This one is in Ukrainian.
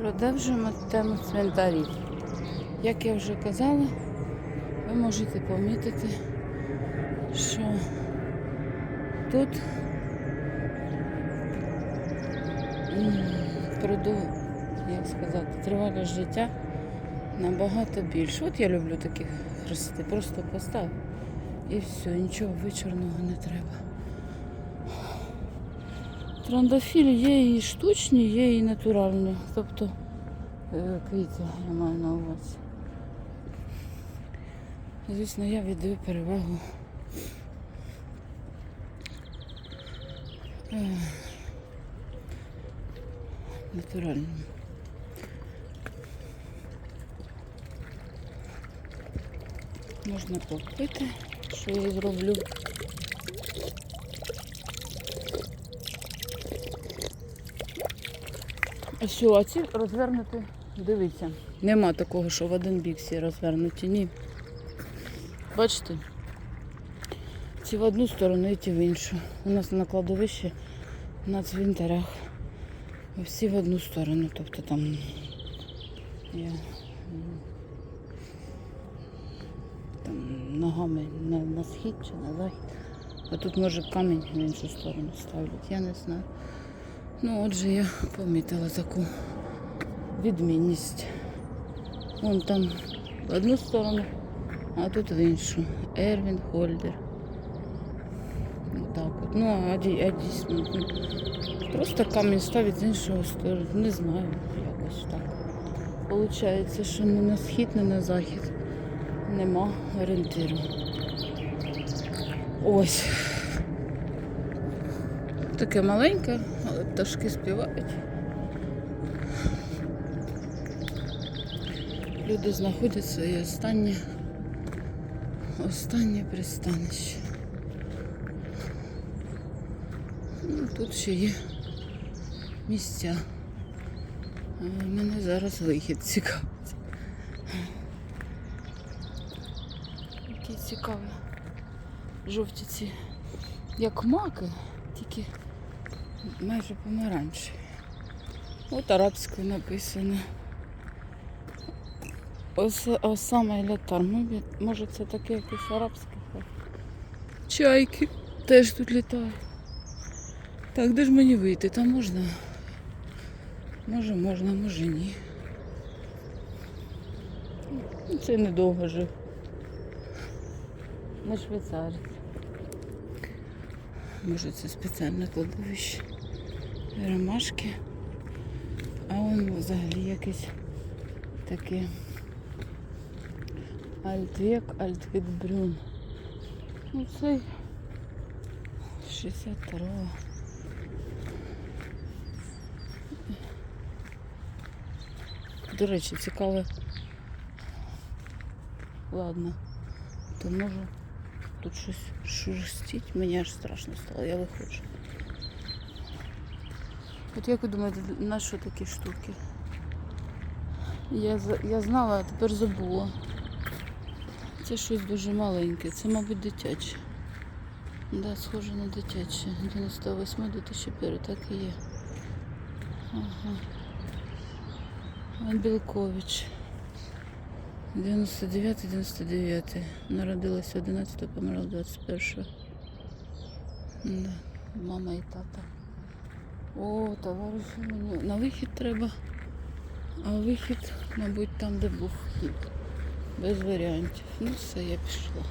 Продовжуємо тему цвинтарів. Як я вже казала, ви можете помітити, що тут м, проду, як сказати, тривалість життя набагато більше. От я люблю такі хрести. Просто постав і все, нічого вичорного не треба. Трандафілі є і штучні, є і натуральні. Тобто е, квіти я маю на увазі. Звісно, я віддаю перевагу е. Можна попити, що я зроблю. Що, а ці розвернути, дивіться. Нема такого, що в один бік всі розвернуті. Ні. Бачите? Ці в одну сторону і ті в іншу. У нас на кладовищі на цвинтарях. Всі в одну сторону. Тобто там м, там ногами на, на схід чи на захід. А тут може камінь в іншу сторону ставлять. Я не знаю. Ну, отже, я помітила таку відмінність. Вон там в одну сторону, а тут в іншу. Ервін Хольдер. Так от. Ну, а, а дійсно. ну, Просто камінь ставить з іншого сторону. Не знаю, якось так. Получається, що не на схід, не на захід. Нема орієнтиру. Ось. Таке маленьке, але пташки співають. Люди знаходять своє останнє, останнє пристанище. Ну, тут ще є місця. Мене зараз вихід цікавить. Які цікаві. Жовті ці, як маки, тільки майже помаранчеві. От арабською написано. Ось, ось саме літар. Може це таке якесь арабське. Чайки теж тут літають. Так, де ж мені вийти? Там можна? Може можна, може ні. Ну, Це недовго жив. Не швейцарець. Може це спеціальне кладовище. Ромашки. А он взагалі якесь таке. Альтвек, Альтвекбрюн. Ну цей 62-го. До речі, цікаве. Ладно, то може тут щось шурстить, мені аж страшно стало, я виходжу. От як ви думаєте, на що такі штуки? Я, я знала, а тепер забула. Це щось дуже маленьке, це, мабуть, дитяче. Да, схоже на дитяче. 98 2001 так і є. Ага. Білкович. 99-99. Народилася 11, померла 21. Да. Мама і тата. О, товариші мені. На вихід треба. А вихід, мабуть, там, де був вхід. Без варіантів. Ну все, я пішла.